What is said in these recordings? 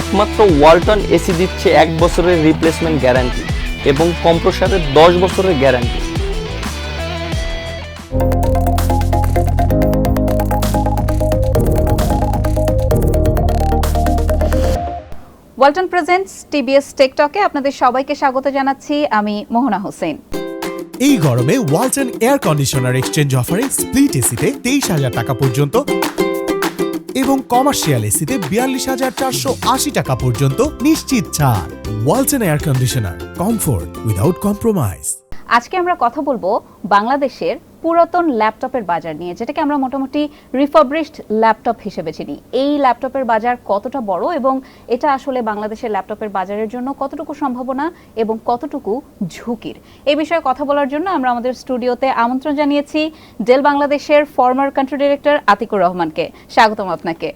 একমাত্র ওয়ালটন এসি দিচ্ছে এক বছরের রিপ্লেসমেন্ট গ্যারান্টি এবং কম্প্রসারের দশ বছরের গ্যারান্টি ওয়ালটন প্রেজেন্টস টিবিএস টেকটকে আপনাদের সবাইকে স্বাগত জানাচ্ছি। আমি মোহনা হোসেন। এই গরমে ওয়ালটন এয়ার কন্ডিশনার এক্সচেঞ্জ অফারে স্প্লিট এসিতে তেইশ হাজার টাকা পর্যন্ত এবং কমার্শিয়াল এসিতে বিয়াল্লিশ হাজার চারশো আশি টাকা পর্যন্ত নিশ্চিত ছাড়। Walton air conditioner comfort without compromise আজকে আমরা কথা বলব বাংলাদেশের পুরাতন ল্যাপটপের বাজার নিয়ে যেটাকে আমরা মোটামুটি রিফাবরিশড ল্যাপটপ হিসেবে চিনি। এই ল্যাপটপের বাজার কতটা বড় এবং এটা আসলে বাংলাদেশের ল্যাপটপের বাজারের জন্য কতটুকু সম্ভাবনা এবং কতটুকু ঝুঁকির? এই বিষয়ে কথা বলার জন্য আমরা আমাদের স্টুডিওতে আমন্ত্রণ জানিয়েছি ডেল বাংলাদেশের ফর্মার কান্ট্রি ডিরেক্টর আতিকুর রহমানকে। স্বাগতম আপনাকে।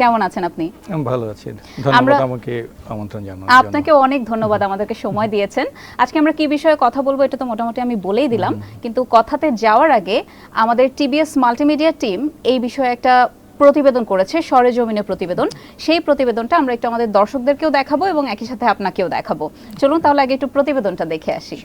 কেমন আছেন আপনি? ভালো আছি। ধন্যবাদ আমাকে আমন্ত্রণ জানানোর জন্য। আপনাকে অনেক ধন্যবাদ আমাদেরকে সময় দিয়েছেন। আজকে আমরা কি বিষয়ে কথা বলব এটা তো মোটামুটি আমি বলেই দিলাম। কিন্তু কথাতে যাওয়ার আগে আমাদের টিবিএস মাল্টিমিডিয়া টিম এই বিষয়ে একটা প্রতিবেদন করেছে সরেজমিনে প্রতিবেদন। সেই প্রতিবেদনটা আমরা একটু আমাদের দর্শকদেরকেও দেখাবো এবং একই সাথে আপনাকেও দেখাবো। চলুন তাহলে আগে একটু প্রতিবেদনটা দেখে আসি।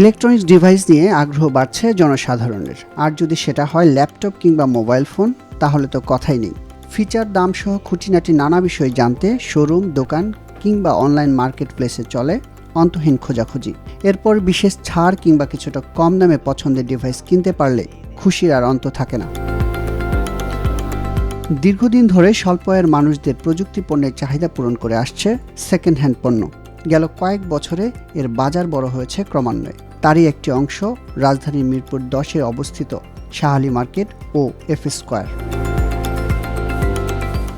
ইলেকট্রনিক্স ডিভাইস নিয়ে আগ্রহ বাড়ছে জনসাধারণের। আর যদি সেটা হয় ল্যাপটপ কিংবা মোবাইল ফোন তাহলে তো কথাই নেই। ফিচার, দাম সহ খুঁটিনাটি নানা বিষয় জানতে শোরুম, দোকান কিংবা অনলাইন মার্কেট প্লেসে চলে অন্তহীন খোঁজাখুঁজি। এরপর বিশেষ ছাড় কিংবা কিছুটা কম দামে পছন্দের ডিভাইস কিনতে পারলে খুশির আর অন্ত থাকে না। দীর্ঘদিন ধরে স্বল্প আয়ের মানুষদের প্রযুক্তি পণ্যের চাহিদা পূরণ করে আসছে সেকেন্ড হ্যান্ড পণ্য। গেল কয়েক বছরে এর বাজার বড় হয়েছে ক্রমান্বয়ে। তারই একটি অংশ রাজধানীর মিরপুর দশে অবস্থিত শাহালি মার্কেট ও এফ স্কোয়ার।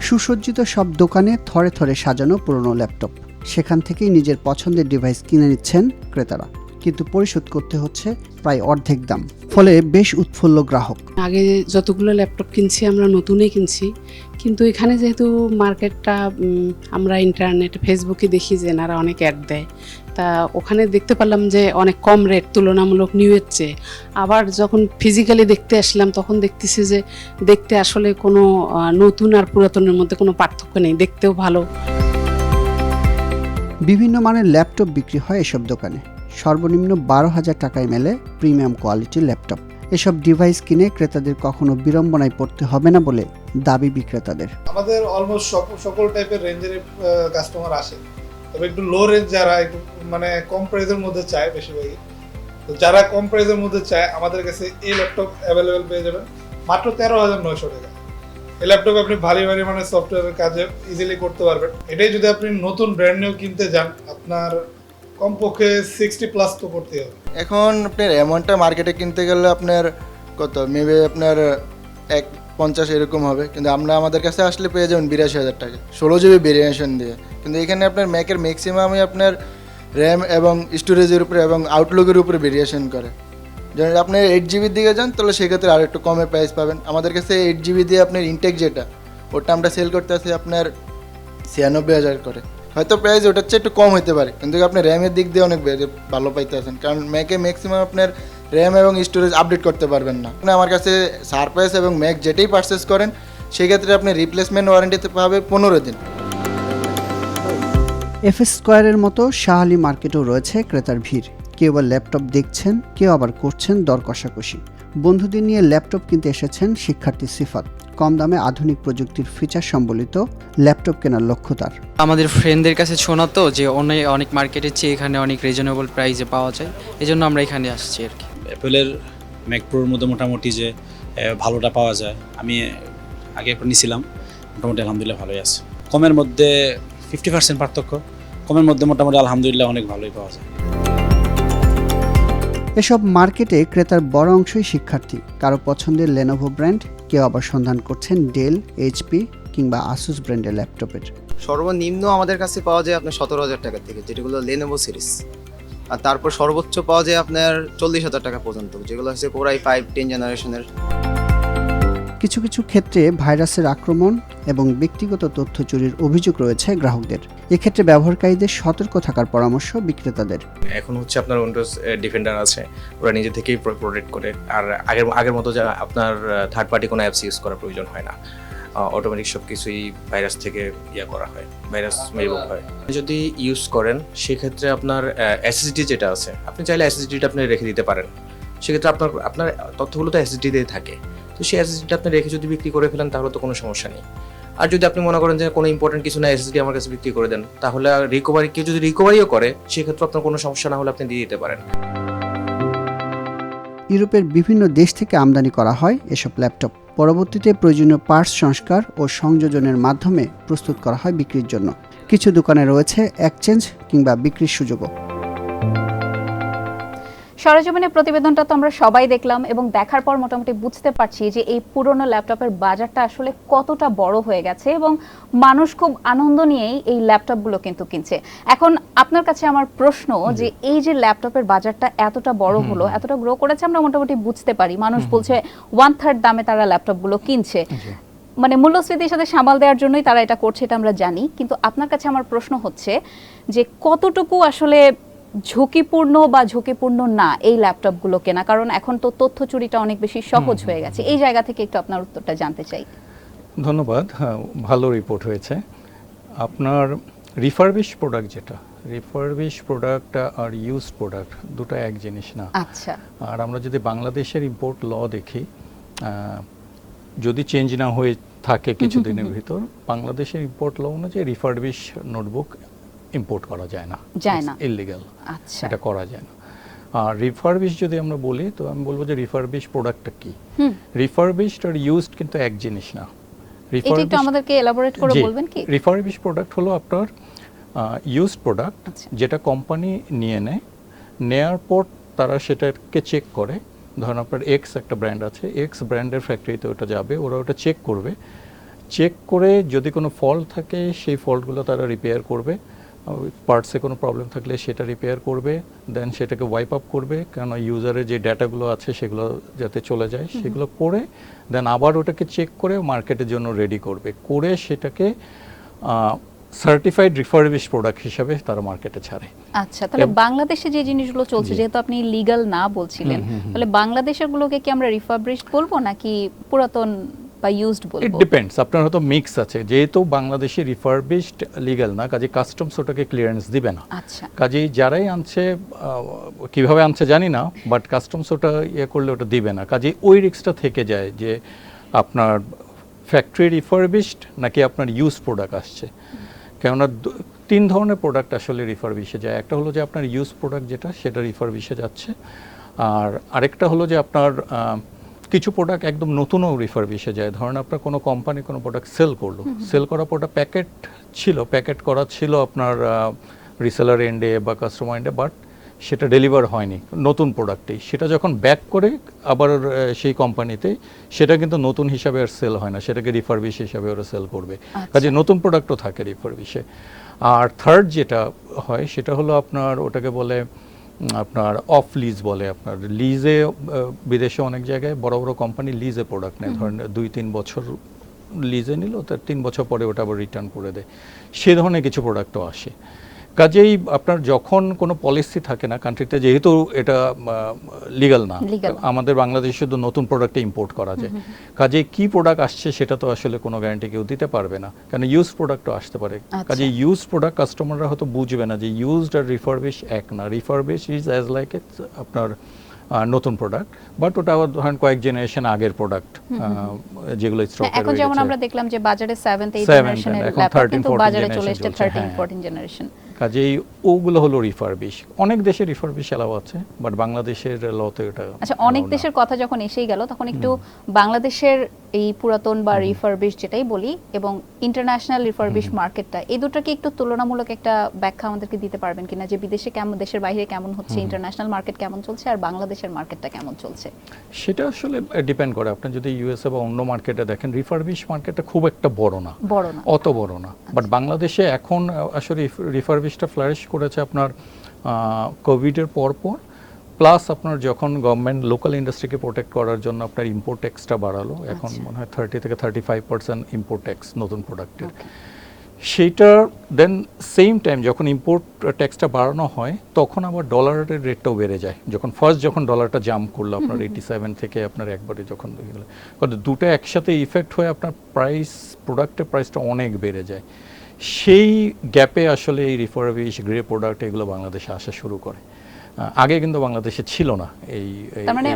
সুসজ্জিত সব দোকানে থরে থরে সাজানো পুরনো ল্যাপটপ। সেখান থেকেই নিজের পছন্দের ডিভাইস কিনে নিচ্ছেন ক্রেতারা। কিন্তু পরিশোধ করতে হচ্ছে প্রায় অর্ধেক দাম। ফলে বেশ উৎফুল্ল গ্রাহক। আগে যতগুলো ল্যাপটপ কিনছি, আমরা নতুনই কিনছি। কিন্তু এখানে যেহেতু মার্কেটটা আমরা ইন্টারনেট ফেসবুকে দেখি যে এনারা অনেক অ্যাড দেয়। তা ওখানে দেখতে পারলাম যে অনেক কম রেট তুলনামূলক নিউয়ের চেয়ে আবার যখন ফিজিক্যালি দেখতে আসলাম তখন দেখতেছি যে দেখতে আসলে কোনো নতুন আর পুরাতনের মধ্যে কোনো পার্থক্য নেই দেখতেও ভালো। বিভিন্ন মানের ল্যাপটপ বিক্রি হয় এসব দোকানে। সর্বনিম্ন বারো হাজার টাকায় মেলে প্রিমিয়াম কোয়ালিটির ল্যাপটপ। এসব ডিভাইস কিনে ক্রেতাদের কখনো বিড়ম্বনায় পড়তে হবে না বলে দাবি বিক্রেতাদের। আমাদের অলমোস্ট সকল টাইপের রেঞ্জের কাস্টমার আসে। তবে একটু লো রেঞ্জ যারা একটু মানে কম প্রাইসের মধ্যে চায় বেশিরভাগই। তো যারা কম প্রাইসের মধ্যে চায়, আমাদের কাছে এই ল্যাপটপ অ্যাভেলেবেল পেয়ে যাবেন। মাত্র তেরো হাজার নয়শো টাকা। এই ল্যাপটপ আপনি ভারী ভারী মানে সফটওয়্যারের কাজে ইজিলি করতে পারবেন। এটাই যদি আপনি নতুন ব্র্যান্ড নিউ কিনতে যান, আপনার কমপক্ষে সিক্সটি প্লাস তো করতেই হবে। এখন আপনার অ্যামাউন্টটা মার্কেটে কিনতে গেলে আপনার কত? মেবি আপনার এক পঞ্চাশ এরকম হবে। কিন্তু আমরা আমাদের কাছে আসলে পেয়ে যাবেন বিরাশি হাজার টাকা। ষোলো জিবি ভেরিয়েশন দিয়ে। কিন্তু এখানে আপনার ম্যাকের ম্যাক্সিমামই আপনার র্যাম এবং স্টোরেজের উপরে এবং আউটলুকের উপরে ভেরিয়েশন করে। যেমন আপনি এইট জিবির দিকে যান, তাহলে সেক্ষেত্রে আর একটু কমে প্রাইস পাবেন। আমাদের কাছে এইট জিবি দিয়ে আপনার ইনটেক যেটা, ওটা আমরা সেল করতে আসি আপনার ছিয়ানব্বই হাজার করে। হয়তো প্রাইস ওটার চেয়ে একটু কম হতে পারে, কিন্তু আপনি র্যামের দিক দিয়ে অনেক ভালো পাইতে আছেন। কারণ ম্যাকে ম্যাক্সিমাম আপনার র্যাম এবং স্টোরেজ আপডেট করতে পারবেন না। আপনি আমার কাছে সারপ্রাইস এবং ম্যাক যেটাই পারচেস করেন সেক্ষেত্রে আপনি রিপ্লেসমেন্ট ওয়ারেন্টিতে পাবে পনেরো দিন। এফ স্কোয়ারের মতো শাহালি মার্কেটেও রয়েছে ক্রেতার ভিড়। কেউ আবার ল্যাপটপ দেখছেন কেউ আবার করছেন দর কষাকষি। বন্ধুদের নিয়ে ল্যাপটপ কিনতে এসেছেন শিক্ষার্থী সিফাত। কম দামে আধুনিক প্রযুক্তির ফিচার সম্বলিত ল্যাপটপ কেনার লক্ষ্য তার। আমাদের ফ্রেন্ডদের কাছে শোনা তো যে অন্য অনেক মার্কেটের চেয়ে এখানে অনেক রিজনেবল প্রাইসে পাওয়া যায়। এই জন্য আমরা এখানে আসছি আর কি। অ্যাপেলের ম্যাকপ্রোর মধ্যে মোটামুটি যে ভালোটা পাওয়া যায়। আমি আগে একবার নিয়েছিলাম মোটামুটি আলহামদুলিল্লাহ ভালোই আছে। কমের মধ্যে ফিফটি পার্সেন্ট পার্থক্য কমের মধ্যে মোটামুটি আলহামদুলিল্লাহ অনেক ভালোই পাওয়া যায়। এসব মার্কেটে ক্রেতার বড় অংশই শিক্ষার্থী। কারও পছন্দের লেনোভো ব্র্যান্ড কেউ আবার সন্ধান করছেন ডেল এইচপি কিংবা আসুস ব্র্যান্ডের ল্যাপটপের সর্বনিম্ন আমাদের কাছে পাওয়া যায় আপনার সতেরো হাজার টাকা থেকে যেগুলো লেনোভো সিরিজ আর তারপর সর্বোচ্চ পাওয়া যায় আপনার চল্লিশ হাজার টাকা পর্যন্ত যেগুলো হচ্ছে কোরাই ফাইভ টেন জেনারেশনের কিছু কিছু ক্ষেত্রে ভাইরাসের আক্রমণ এবং ব্যক্তিগত তথ্য চুরির অভিযোগ রয়েছে গ্রাহকদের। এক্ষেত্রে ব্যবহারকারীদের সতর্ক থাকার পরামর্শ বিক্রেতাদের। এখন হচ্ছে আপনার উইন্ডোজ ডিফেন্ডার আছে ওরা নিজে থেকেই প্রোটেক্ট করে আর আগের আগের মতো যা আপনার থার্ড পার্টি কোনো অ্যাপস ইউজ করার প্রয়োজন হয় না। অটোমেটিক সব কিছুই ভাইরাস থেকে ইয়ে করা হয় ভাইরাস রিমুভ হয়। যদি ইউজ করেন সেক্ষেত্রে আপনার এসএসডি যেটা আছে আপনি চাইলে এসএসডিটা আপনি রেখে দিতে পারেন। সেক্ষেত্রে আপনার আপনার তথ্যগুলো তো এসএসডিতেই থাকে। তো সেই এসএসডিটা আপনি রেখে যদি বিক্রি করে ফেলেন তাহলে তো কোনো সমস্যা নেই। আর যদি আপনি মনে করেন যে কোনো ইম্পর্টেন্ট কিছু না এসএসডি আমার কাছে বিক্রি করে দেন তাহলে রিকভারি কেউ যদি রিকভারিও করে সেক্ষেত্রে আপনার কোনো সমস্যা না হলে আপনি দিয়ে দিতে পারেন। ইউরোপের বিভিন্ন দেশ থেকে আমদানি করা হয় এসব ল্যাপটপ। পরবর্তীতে প্রয়োজনীয় পার্টস সংস্কার ও সংযোজনের মাধ্যমে প্রস্তুত করা হয় বিক্রির জন্য। কিছু দোকানে রয়েছে এক্সচেঞ্জ কিংবা বিক্রির সুযোগও। সরজমিনের প্রতিবেদনটা তো আমরা সবাই দেখলাম এবং দেখার পর মোটামুটি বুঝতে পারছি যে এই পুরনো ল্যাপটপের বাজারটা আসলে কতটা বড় হয়ে গেছে এবং মানুষ খুব আনন্দ নিয়েই এই ল্যাপটপগুলো কিন্তু কিনছে। এখন আপনার কাছে আমার প্রশ্ন যে এই যে ল্যাপটপের বাজারটা এতটা বড় হলো এতটা গ্রো করেছে আমরা মোটামুটি বুঝতে পারি। মানুষ বলছে ওয়ান থার্ড দামে তারা ল্যাপটপগুলো কিনছে। মানে মূল্যস্ফীতির সাথে সামাল দেওয়ার জন্যই তারা এটা করছে এটা আমরা জানি। কিন্তু আপনার কাছে আমার প্রশ্ন হচ্ছে যে কতটুকু আসলে ঝুঁকিপূর্ণ বা ঝুঁকিপূর্ণ না এই ল্যাপটপগুলো কেনা? কারণ এখন তো তথ্য চুরিটা অনেক বেশি সহজ হয়ে গেছে। এই জায়গা থেকে একটু আপনার উত্তরটা জানতে চাই। ধন্যবাদ। হ্যাঁ ভালো রিপোর্ট হয়েছে। আপনার রিফারবিশ প্রোডাক্ট যেটা রিফারবিশ প্রোডাক্ট আর ইউজ প্রোডাক্ট দুটো এক জিনিস না। আচ্ছা। আর আমরা যদি বাংলাদেশের ইম্পোর্ট ল দেখি যদি চেঞ্জ না হয়ে থাকে কিছুদিনের ভিতর বাংলাদেশের ইম্পোর্ট ল অনুযায়ী রিফারবিশ নোটবুক ইম্পোর্ট করা যায় না. যায় না। ইলিগাল আচ্ছা। এটা করা যায় না। আর রিফারবিশ যদি আমরা বলি তো আমি বলব যে রিফারবিশ প্রোডাক্টটা কি? রিফারবিশড আর ইউজড কিন্তু এক জিনিস না। এটা একটু আমাদেরকে এলাবোরেট করে বলবেন কি? রিফারবিশ প্রোডাক্ট হলো আপনার ইউজড প্রোডাক্ট আচ্ছা। যেটা কোম্পানি নিয়ে নেয়। নেয়ার পর তারা সেটাকে চেক করে। ধরুন আপনার এক্স একটা ব্র্যান্ড আছে। এক্স ব্র্যান্ডের ফ্যাক্টরিতে ওটা যাবে ওরা ওটা চেক করবে। চেক করে যদি কোনো ফল্ট থাকে সেই ফল্টগুলো তারা রিপেয়ার করবে। পার্টসে কোনো প্রবলেম থাকলে সেটা রিপেয়ার করবে দেন সেটাকে ওয়াইপ আপ করবে কেন ইউজারের যে ডাটাগুলো আছে সেগুলো যাতে চলে যায় সেগুলো করে দেন আবার ওটাকে চেক করে মার্কেটের জন্য রেডি করবে। করে সেটাকে সার্টিফাইড রিফারবিশ প্রোডাক্ট হিসাবে তারা মার্কেটে ছাড়ে। আচ্ছা তাহলে বাংলাদেশে যে জিনিসগুলো চলছে যেহেতু আপনি লিগ্যাল না বলছিলেন তাহলে বাংলাদেশের গুলোকে কি আমরা রিফারবিশড বলব নাকি পুরাতন বা ইউজড বলব? ইট ডিপেন্ডস আপনার হয়তো মিক্স আছে। যেহেতু বাংলাদেশে রিফারবিশড লিগ্যাল না কাজে কাস্টমস ওটাকে ক্লিয়ারেন্স দিবে না। আচ্ছা। কাজেই যারাই আনছে কীভাবে আনছে জানি না বাট কাস্টমস ওটা ইয়ে করলে ওটা দিবে না। কাজেই ওই রিক্সটা থেকে যায় যে আপনার ফ্যাক্টরি রিফারবিশড নাকি আপনার ইউজ প্রোডাক্ট আসছে। কেননা তিন ধরনের প্রোডাক্ট আসলে রিফারবিশে যায়। একটা হলো যে আপনার ইউজ প্রোডাক্ট যেটা সেটা রিফারবিশে যাচ্ছে। আর আরেকটা হলো যে আপনার কিছু প্রোডাক্ট একদম নতুনও রিফারবিশে যায়। ধরেন আপনার কোনো কোম্পানি কোনো প্রোডাক্ট সেল করল। সেল করার পর প্যাকেট ছিল প্যাকেট করা ছিল আপনার রিসেলার এন্ডে বা কাস্টমার এন্ডে বাট সেটা ডেলিভার হয়নি নতুন প্রোডাক্টেই সেটা যখন ব্যাক করে আবার সেই কোম্পানিতে সেটা কিন্তু নতুন হিসাবে আর সেল হয় না সেটাকে রিফারবিশ হিসাবে ওরা সেল করবে। কাজে নতুন প্রোডাক্টও থাকে রিফারবিশে আর থার্ড যেটা হয় সেটা হলো আপনার ওটাকে বলে আপনার অফ লিজ বলে আপনার। লিজে বিদেশে অনেক জায়গায় বড় বড় কোম্পানি লিজে প্রোডাক্ট নেয়। ধরেন দুই তিন বছর লিজে নিল তার তিন বছর পরে ওটা আবার রিটার্ন করে দেয়। সে ধরনের কিছু প্রোডাক্টও আসে। কাজেই আপনার যখন কোনো পলিসি থাকে না কান্ট্রিতে যেহেতু এটা লিগাল না আমাদের বাংলাদেশে শুধু নতুন প্রোডাক্টে ইম্পোর্ট করা যায়। কাজে কি প্রোডাক্ট আসছে সেটা তো আসলে কোনো গ্যারান্টি কেউ দিতে পারবে না। কারণ ইউজ প্রোডাক্টও আসতে পারে। কাজে ইউজ প্রোডাক্ট কাস্টমাররা হয়তো বুঝবে না যে ইউজড আর রিফারবিশ এক না। রিফারবিশ ইজ অ্যাজ লাইক আপনার নতুন প্রোডাক্ট বাট ওটা আবার ধরেন কয়েক জেনারেশন আগের প্রোডাক্ট যেগুলো হ্যাঁ, স্টক এখন যেমন আমরা দেখলাম যে বাজারে সেভেন্থ এইট Seventh, জেনারেশনের ল্যাপটপ কিন্তু বাজারে চলে এসেছে চলছে, থার্টিন হ্যাঁ। ফোরটিন জেনারেশন কাজেই ওগুলো হলো রিফারবিশ। অনেক দেশে রিফারবিশ এলাও আছে বাট বাংলাদেশের লতে এটা আচ্ছা অনেক দেশের কথা যখন এসেই গেল তখন একটু বাংলাদেশের এই পুরাতন বা রিফারবিশ যেটাই বলি এবং ইন্টারন্যাশনাল রিফারবিশ মার্কেটটা এই দুটোকে একটু তুলনামূলক একটা ব্যাখ্যা আমাদেরকে দিতে পারবেন কিনা? যে বিদেশে কেমন দেশের বাইরে কেমন হচ্ছে ইন্টারন্যাশনাল মার্কেট কেমন চলছে আর বাংলাদেশের মার্কেটটা কেমন চলছে? সেটা আসলে ডিপেন্ড করে। আপনি যদি ইউএসএ বা অন্য মার্কেটে দেখেন রিফারবিশ মার্কেটটা খুব একটা বড় না। বড় না। অত বড় না। বাট বাংলাদেশে এখন আসলে আসলে রিফারবিশটা ফ্লারিশ করেছে আপনার কোভিডের পর পর প্লাস আপনার যখন গভর্নমেন্ট লোকাল ইন্ডাস্ট্রিকে প্রোটেক্ট করার জন্য আপনার ইম্পোর্ট ট্যাক্সটা বাড়ালো এখন আচ্ছা। মনে হয় থার্টি থেকে thirty five percent import tax নতুন প্রোডাক্টের সেইটার দেন সেম টাইম যখন ইম্পোর্ট ট্যাক্সটা বাড়ানো হয় তখন আবার ডলারের রেটটাও বেড়ে যায়। যখন ফার্স্ট যখন ডলারটা জাম্প করল আপনার এইটি সেভেন থেকে আপনার একবারে যখন গেলো। দুটো একসাথে ইফেক্ট হয়ে আপনার প্রাইস প্রোডাক্টের প্রাইসটা অনেক বেড়ে যায়। সেই গ্যাপে আসলে এই রিফারবিশ গ্রে প্রোডাক্ট এগুলো বাংলাদেশে আসা শুরু করে। আগে কিন্তু বাংলাদেশে ছিল না এই মানে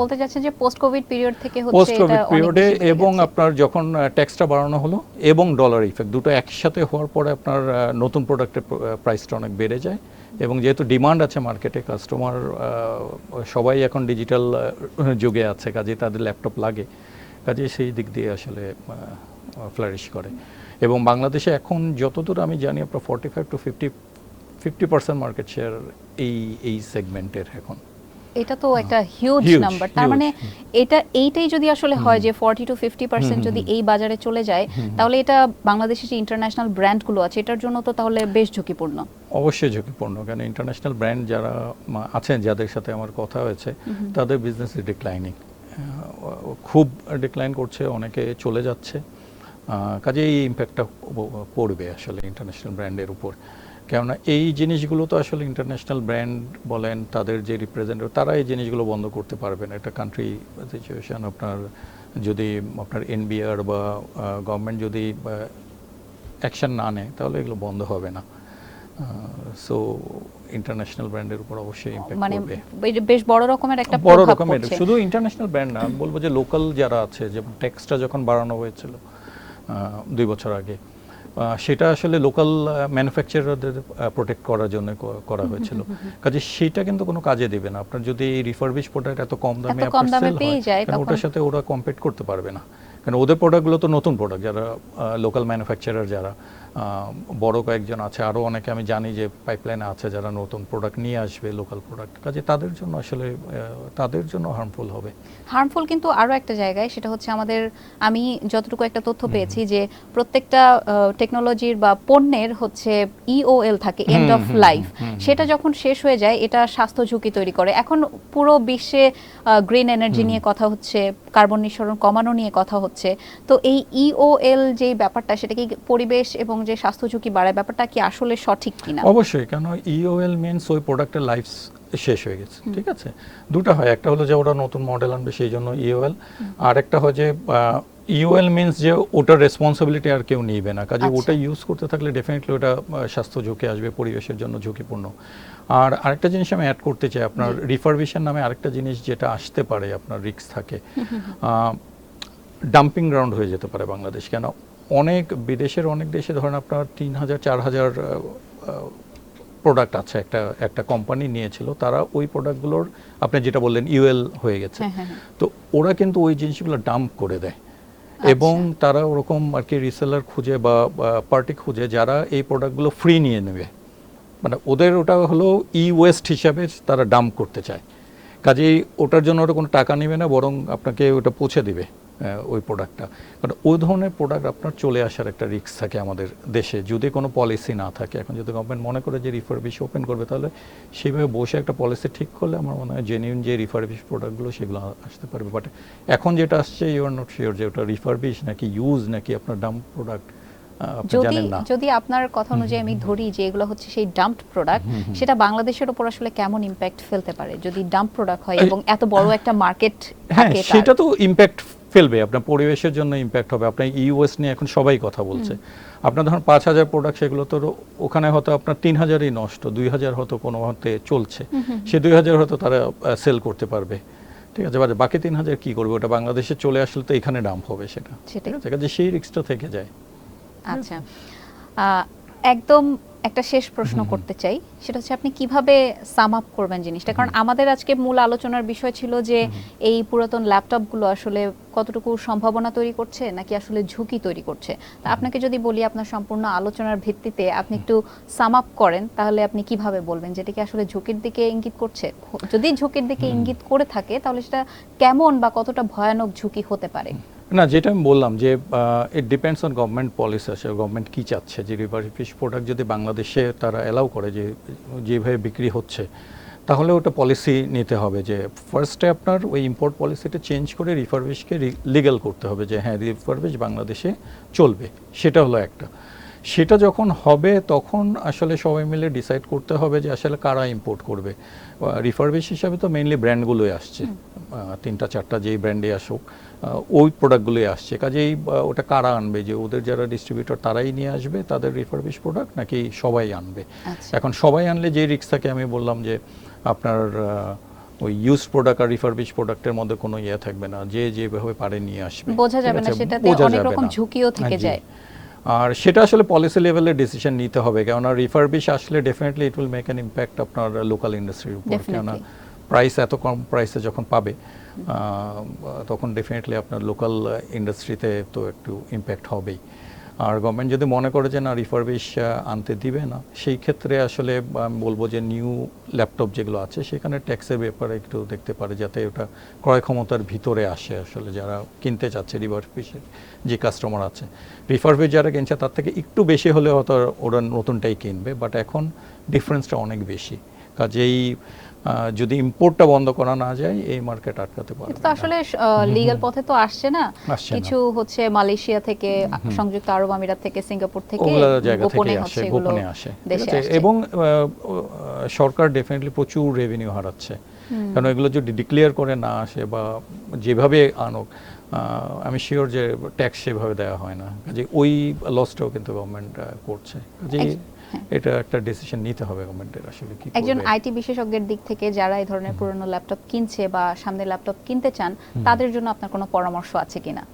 বলতে যে পোস্ট কোভিড পিরিয়ড থেকে হচ্ছে পোস্ট কোভিড পিরিয়ডে এবং আপনার যখন ট্যাক্সটা বাড়ানো হলো এবং ডলার ইফেক্ট দুটো একসাথে হওয়ার পরে আপনার নতুন প্রোডাক্টের প্রাইসটা অনেক বেড়ে যায় এবং যেহেতু ডিমান্ড আছে মার্কেটে কাস্টমার সবাই এখন ডিজিটাল যুগে আছে কাজে তাদের ল্যাপটপ লাগে কাজে সেই দিক দিয়ে আসলে ফ্লারিশ করে। এবং বাংলাদেশে এখন যতদূর আমি জানি আপনার forty five to fifty fifty percent market share এই এই সেগমেন্টের এখন। এটা তো একটা হিউজ নাম্বার তার মানে এটা এইটাই যদি আসলে হয় যে ফর্টি টু ফিফটি পার্সেন্ট যদি এই বাজারে চলে যায় তাহলে এটা বাংলাদেশের যে ইন্টারন্যাশনাল ব্র্যান্ডগুলো আছে এটার জন্য তো তাহলে বেশ ঝুঁকিপূর্ণ। অবশ্যই ঝুঁকিপূর্ণ কারণ ইন্টারন্যাশনাল ব্র্যান্ড যারা আছেন যাদের সাথে আমার কথা হয়েছে তাদের বিজনেস ডিক্লাইনিং খুব ডিক্লাইন করছে অনেকে চলে যাচ্ছে। কাজে এই ইম্প্যাক্টটা পড়বে আসলে ইন্টারন্যাশনাল ব্র্যান্ডের উপর। কেননা এই জিনিসগুলো তো আসলে ইন্টারন্যাশনাল ব্র্যান্ড বলেন তাদের যে রিপ্রেজেন্টেটিভ তারা এই জিনিসগুলো বন্ধ করতে পারবে না। একটা কান্ট্রি সিচুয়েশন আপনার যদি আপনার এনবিআর বা গভর্নমেন্ট যদি অ্যাকশন না নেয় তাহলে এগুলো বন্ধ হবে না। সো ইন্টারন্যাশনাল ব্র্যান্ডের উপর অবশ্যই ইম্প্যাক্ট মানে বেশ বড় রকমের একটা বড় রকমের শুধু ইন্টারন্যাশনাল ব্র্যান্ড না বলব যে লোকাল যারা আছে যেমন ট্যাক্সটা যখন বাড়ানো হয়েছিল দুই বছর আগে। সেটা আসলে লোকাল ম্যানুফ্যাকচারারদের প্রোটেক্ট করার জন্য করা হয়েছিল। কাজে সেটা কিন্তু কোনো কাজে দেবে না। আপনার যদি এই রিফারবিশ প্রোডাক্ট এত কম দামে আপনার হয়, কারণ ওটার সাথে ওরা কম্পিট করতে পারবে না। কারণ ওদের প্রোডাক্টগুলো তো নতুন প্রোডাক্ট যারা লোকাল ম্যানুফ্যাকচারার যারা বড় কয়েকজন আছে আরও অনেকে আমি জানি যে পাইপলাইনে আছে যারা নতুন প্রোডাক্ট নিয়ে আসবে লোকাল প্রোডাক্ট কাজে তাদের জন্য আসলে তাদের জন্য হার্মফুল হবে। হার্মফুল কিন্তু আরও একটা জায়গায় সেটা হচ্ছে আমাদের আমি যতটুকু একটা তথ্য পেয়েছি যে প্রত্যেকটা টেকনোলজির বা পণ্যের হচ্ছে ইওএল থাকে এন্ড অফ লাইফ সেটা যখন শেষ হয়ে যায় এটা স্বাস্থ্য ঝুঁকি তৈরি করে। এখন পুরো বিশ্বে গ্রিন এনার্জি নিয়ে কথা হচ্ছে কার্বন নিঃসরণ কমানো নিয়ে কথা হচ্ছে। তো এই ইওএল যে ব্যাপারটা সেটা কি পরিবেশ এবং যে স্বাস্থ্য ঝুঁকি বাড়ায় ব্যাপারটা কি আসলে সঠিক কিনা? অবশ্যই কেন ইওএল মিনস ওই প্রোডাক্টের লাইফ শেষ হয়ে গেছে ঠিক আছে? দুটো হয় একটা হলো যে ওরা নতুন মডেল আনবে সেই জন্য ইওএল আর একটা হয় যে ইওএল মিনস যে ওটার রেসপন্সিবিলিটি আর কেউ নিবে না কাজে আচ্ছা। ওটা ইউজ করতে থাকলে ডেফিনেটলি ওটা স্বাস্থ্য ঝুঁকি আসবে পরিবেশের জন্য ঝুঁকিপূর্ণ। আর আরেকটা জিনিস আমি অ্যাড করতে চাই আপনার রিফারবিশন নামে আরেকটা জিনিস যেটা আসতে পারে আপনার রিস্ক থাকে ডাম্পিং গ্রাউন্ড হয়ে যেতে পারে বাংলাদেশ কেন? অনেক বিদেশের অনেক দেশে ধরেন আপনার তিন হাজার চার হাজার প্রোডাক্ট আছে একটা একটা কোম্পানি নিয়েছিল। তারা ওই প্রোডাক্টগুলোর আপনি যেটা বললেন ইউএল হয়ে গেছে। হ্যাঁ, হ্যাঁ, হ্যাঁ। তো ওরা কিন্তু ওই জিনিসগুলো ডাম্প করে দেয়। এবং তারা ওরকম আর কি রিসেলার খুঁজে বা পার্টি খুঁজে যারা এই প্রোডাক্টগুলো ফ্রি নিয়ে নেবে। মানে ওদের ওটা হলো ই ওয়েস্ট হিসাবে তারা ডাম্প করতে চায়। কাজেই ওটার জন্য ওটা কোনো টাকা নেবে না বরং আপনাকে ওটা পৌঁছে দিবে। ওই প্রোডাক্টটা কারণ ওই ধরনের প্রোডাক্ট আপনার চলে আসার একটা রিস্ক থাকে আমাদের দেশে। যদি কোনো পলিসি না থাকে এখন যদি গভর্নমেন্ট মনে করে যে রিফারবিশ ওপেন করবে তাহলে সেইভাবে বসে একটা পলিসি ঠিক করলে আমার মনে হয় জেনুইন যে রিফারবিশ প্রোডাক্টগুলো সেগুলো আসতে পারবে। বাট এখন যেটা আসছে ইউ আর নট শিওর যে ওটা রিফারবিশ নাকি ইউজ নাকি আপনার ডাম প্রোডাক্ট যদি জানেন না। যদি আপনার কথা অনুযায়ী আমি ধরি যে এগুলো হচ্ছে সেই ডাম্পড প্রোডাক্ট সেটা বাংলাদেশের উপর আসলে কেমন ইম্প্যাক্ট ফেলতে পারে? যদি ডাম্প প্রোডাক্ট হয় এবং এত বড় একটা মার্কেট হ্যাঁ থাকে সেটা তো ইম্প্যাক্ট ফেলবে আপনার পরিবেশের জন্য ইম্প্যাক্ট হবে আপনার ইউএস নিয়ে এখন সবাই কথা বলছে। আপনার ধরুন পাঁচ হাজার প্রোডাক্ট সেগুলো তো ওখানে হয়তো আপনার তিন হাজারই নষ্ট দুই হাজার হয়তো কোনো মতে চলছে। সে দুই হাজার হয়তো তারা সেল করতে পারবে। ঠিক আছে বাট বাকি তিন হাজার কী করবে? ওটা বাংলাদেশে চলে আসলে তো এখানে ডাম্প হবে সেটা। ঠিক আছে সেই রিক্সটা থেকে যায়। আচ্ছা। একদম একটা শেষ প্রশ্ন করতে চাই। সেটা হচ্ছে আপনি কীভাবে সাম আপ করবেন জিনিসটা? কারণ আমাদের আজকে মূল আলোচনার বিষয় ছিল যে এই পুরাতন ল্যাপটপগুলো আসলে কতটুকু সম্ভাবনা তৈরি করছে নাকি আসলে ঝুঁকি তৈরি করছে? তা আপনাকে যদি বলি আপনার সম্পূর্ণ আলোচনার ভিত্তিতে আপনি একটু সাম আপ করেন তাহলে আপনি কীভাবে বলবেন যেটা কি আসলে ঝুঁকির দিকে ইঙ্গিত করছে? যদি ঝুঁকির দিকে ইঙ্গিত করে থাকে তাহলে সেটা কেমন বা কতটা ভয়ানক ঝুঁকি হতে পারে? না, যেটা আমি বললাম যে it depends on government policy আছে গভর্নমেন্ট কী চাচ্ছে, যে রিভার ফিশ প্রোডাক্ট যদি বাংলাদেশে তারা অ্যালাউ করে, যে, যেভাবে বিক্রি হচ্ছে, তাহলে ওটা পলিসি নিতে হবে যে ফার্স্টে আপনার ওই ইম্পোর্ট পলিসিটা চেঞ্জ করে রিফারবিশকে লিগাল করতে হবে যে হ্যাঁ রিফারবিশ বাংলাদেশে চলবে, সেটা হলো একটা। সেটা যখন হবে তখন আসলে সবাই মিলে ডিসাইড করতে হবে যে আসলে কারা ইম্পোর্ট করবে। রিফারবিশ হিসাবে তো মেইনলি ব্র্যান্ডগুলোই আসছে। তিনটা চারটা যেই ব্র্যান্ডে আসুক ওই প্রোডাক্টগুলোই আসছে। কাজেই ওটা কারা আনবে? যে ওদের যারা ডিস্ট্রিবিউটর তারাই নিয়ে আসবে তাদের রিফারবিশ প্রোডাক্ট নাকি সবাই আনবে? আচ্ছা। এখন সবাই আনলে যে রিক্স থাকে আমি বললাম যে আপনার ওই ইউজ প্রোডাক্ট আর রিফারবিশ প্রোডাক্টের মধ্যে কোনো ইয়ে থাকবে না। যে যেভাবে পারে নিয়ে আসবে। বোঝা যাবে না, সেটাতে অনেক রকম ঝুঁকিও থেকে হ্যাঁ, যায়। আর সেটা আসলে পলিসি লেভেলে ডিসিশন নিতে হবে কেননা রিফারবিশ আসলে definitely it will make an impact আপনার লোকাল ইন্ডাস্ট্রির উপর কেননা প্রাইস এত কম প্রাইসে যখন পাবে তখন ডেফিনেটলি আপনার লোকাল ইন্ডাস্ট্রিতে তো একটু ইম্প্যাক্ট হবেই। আর গভর্নমেন্ট যদি মনে করে যে, না রিফারবিশ আনতে দিবে না, সেই ক্ষেত্রে আসলে, আমি, বলব যে নিউ ল্যাপটপ যেগুলো আছে, সেখানে ট্যাক্সের ব্যাপারে একটু দেখতে পারে, যাতে ওটা ক্রয় ক্ষমতার ভিতরে আসে আসলে, যারা কিনতে চাচ্ছে রিফারবিশের যে কাস্টমার আছে। রিফারবিশ যারা কিনছে, তার থেকে একটু বেশি হলে হয়তো ওরা নতুনটাই কিনবে বাট এখন ডিফারেন্সটা অনেক বেশি। কাজেই যদি ইম্পোর্টটা বন্ধ করা না যায় এই মার্কেট আটকাতে পারবে এটা আসলে লিগ্যাল পথে তো আসছে না। কিছু হচ্ছে মালয়েশিয়া থেকে সংযুক্ত আরব আমিরাত থেকে সিঙ্গাপুর থেকে গোপনে আসে গোপনে আসে। এবং সরকার ডেফিনেটলি প্রচুর রেভিনিউ হারাচ্ছে। কারণ এগুলো যদি ডিক্লেয়ার করে না আসে বা যেভাবে আনুক আমি শিওর যে ট্যাক্স সেভাবে দেওয়া হয় না। কাজে ওই লসটাও কিন্তু গভর্নমেন্ট করছে। কাজে এটা একটা ডিসিশন নিতে হবে গভর্নমেন্টের আসলে কি একজন আইটি বিশেষজ্ঞের দিক থেকে যারা এই ধরনের পুরনো ল্যাপটপ কিনছে বা সামনে ল্যাপটপ কিনতে চান তাদের জন্য আপনার কোনো পরামর্শ আছে কিনা?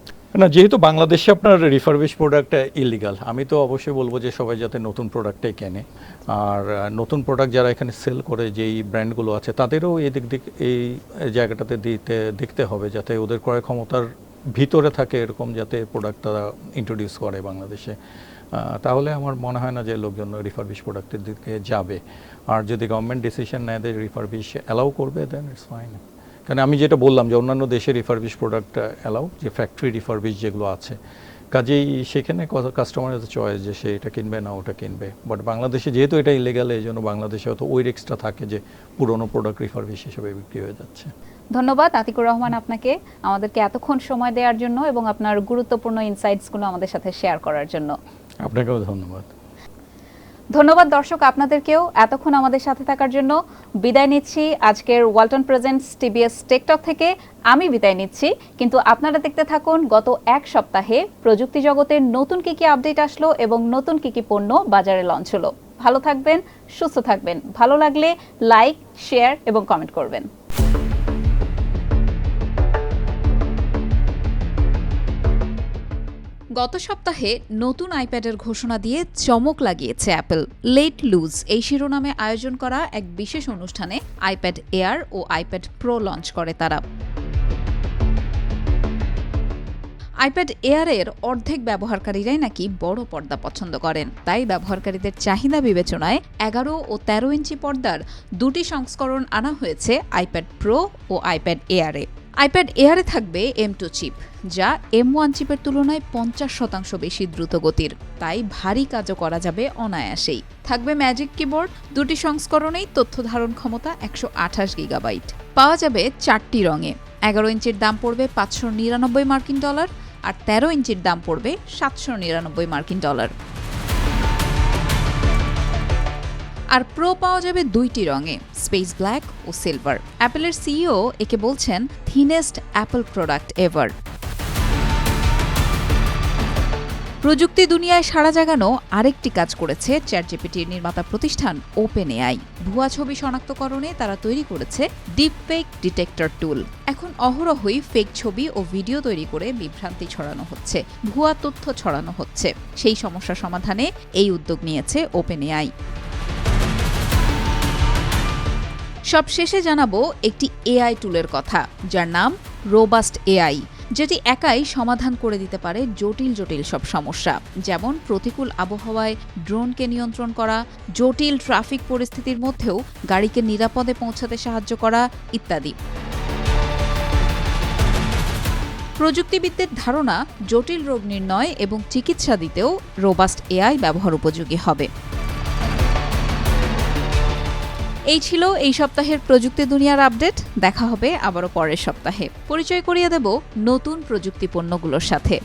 না যেহেতু বাংলাদেশে আপনার রিফারবিশ প্রোডাক্ট ইলিগাল আমি তো অবশ্যই বলব যে সবাই যাতে নতুন প্রোডাক্টটাই কেনে। আর নতুন প্রোডাক্ট যারা এখানে সেল করে যেই ব্র্যান্ডগুলো আছে তাদেরও এই দিক দিক এই জায়গাটাতে দিতে দেখতে হবে যাতে ওদের ক্রয় ক্ষমতার ভিতরে থাকে এরকম যাতে প্রোডাক্ট তারা ইন্ট্রোডিউস করে বাংলাদেশে। তাহলে আমার মনে হয় না যে লোকজন রিফারবিশ প্রোডাক্টের দিকে যাবে। আর যদি গভর্নমেন্ট ডিসিশন নেয় যে রিফারবিশ অ্যালাউ করবে দেন ইটস ফাইন কারণ আমি যেটা বললাম যে অন্যান্য দেশে রিফারবিশ প্রোডাক্ট অ্যালাউ যে ফ্যাক্টরি রিফারবিশ যেগুলো আছে। কাজেই সেখানে কাস্টমারের চয়েস যে সে এটা কিনবে না ওটা কিনবে। বাট বাংলাদেশে যেহেতু এটা ইলিগাল এই জন্য বাংলাদেশে হয়তো ওই রিক্সটা থাকে যে পুরোনো প্রোডাক্ট রিফারবিশ হিসেবে বিক্রি হয়ে যাচ্ছে। ধন্যবাদ। আতিকুর রহমান আপনাকে আমাদেরকে এতক্ষণ সময় দেওয়ার জন্য এবং আপনার গুরুত্বপূর্ণ ইনসাইটসগুলো আমাদের সাথে শেয়ার করার জন্য। আপনাকেও ধন্যবাদ। ধন্যবাদ দর্শক আপনাদেরকেও এতক্ষণ আমাদের সাথে থাকার জন্য। বিদায় নিচ্ছি আজকের ওয়ালটন প্রেজেন্টস টিবিএস টেকটক থেকে। আমি বিদায় নিচ্ছি। কিন্তু আপনারা দেখতে থাকুন গত এক সপ্তাহে প্রযুক্তি জগতের নতুন কি কি আপডেট আসলো এবং নতুন কি কি পণ্য বাজারে লঞ্চ হলো। ভালো থাকবেন সুস্থ থাকবেন। ভালো লাগলে লাইক শেয়ার এবং কমেন্ট করবেন। গত সপ্তাহে নতুন আইপ্যাডের ঘোষণা দিয়ে চমক লাগিয়েছে অ্যাপল। লেট লুজ এই শিরোনামে আয়োজন করা এক বিশেষ অনুষ্ঠানে আইপ্যাড এয়ার ও আইপ্যাড প্রো লঞ্চ করে তারা। আইপ্যাড এয়ারের অর্ধেক ব্যবহারকারীরাই নাকি বড় পর্দা পছন্দ করেন। তাই ব্যবহারকারীদের চাহিদা বিবেচনায় এগারো ও তেরো ইঞ্চি পর্দার দুটি সংস্করণ আনা হয়েছে আইপ্যাড প্রো ও আইপ্যাড এয়ারে। আইপ্যাড এয়ারে থাকবে এম টু চিপ, যা এম ওয়ান চিপের তুলনায় পঞ্চাশ শতাংশ বেশি দ্রুত গতির তাই ভারী কাজও করা যাবে অনায়াসেই। থাকবে ম্যাজিক কিবোর্ড, দুটি সংস্করণেই তথ্য ধারণ ক্ষমতা একশো আঠাশ গিগাবাইট। পাওয়া যাবে চারটি রঙে। এগারো ইঞ্চির দাম পড়বে পাঁচশো নিরানব্বই মার্কিন ডলার আর তেরো ইঞ্চির দাম পড়বে সাতশো নিরানব্বই মার্কিন ডলার। আর প্রো পাওয়া যাবে দুইটি রঙে স্পেস ব্ল্যাক ও সিলভার অ্যাপেলের সিইও একে বলছেন থিনেস্ট অ্যাপল প্রোডাক্ট এভার প্রযুক্তি দুনিয়ায় সাড়া জাগানো আরেকটি কাজ করেছে চ্যাটজিপিটির নির্মাতা প্রতিষ্ঠান ওপেন এআই ভুয়া ছবি শনাক্তকরণে তারা তৈরি করেছে ডিপ ফেক ডিটেক্টর টুল এখন অহরহই ফেক ছবি ও ভিডিও তৈরি করে বিভ্রান্তি ছড়ানো হচ্ছে, ভুয়া তথ্য ছড়ানো হচ্ছে। সেই সমস্যা সমাধানে এই উদ্যোগ নিয়েছে ওপেন এআই সব শেষে জানাব একটি এআই টুলের কথা, যার নাম রোবাস্ট এআই, যেটি একাই সমাধান করে দিতে পারে জটিল জটিল সব সমস্যা, যেমন প্রতিকূল আবহাওয়ায় ড্রোনকে নিয়ন্ত্রণ করা, জটিল ট্রাফিক পরিস্থিতির মধ্যেও গাড়িকে নিরাপদে পৌঁছাতে সাহায্য করা, ইত্যাদি। প্রযুক্তিবিদদের ধারণা, জটিল রোগ নির্ণয় এবং চিকিৎসা দিতেও রোবাস্ট এআই ব্যবহার উপযোগী হবে। এই ছিল এই সপ্তাহের প্রযুক্তি দুনিয়ার আপডেট। দেখা হবে আবারও পরের সপ্তাহে। পরিচয় করিয়ে দেব নতুন প্রযুক্তি পণ্যগুলোর সাথে।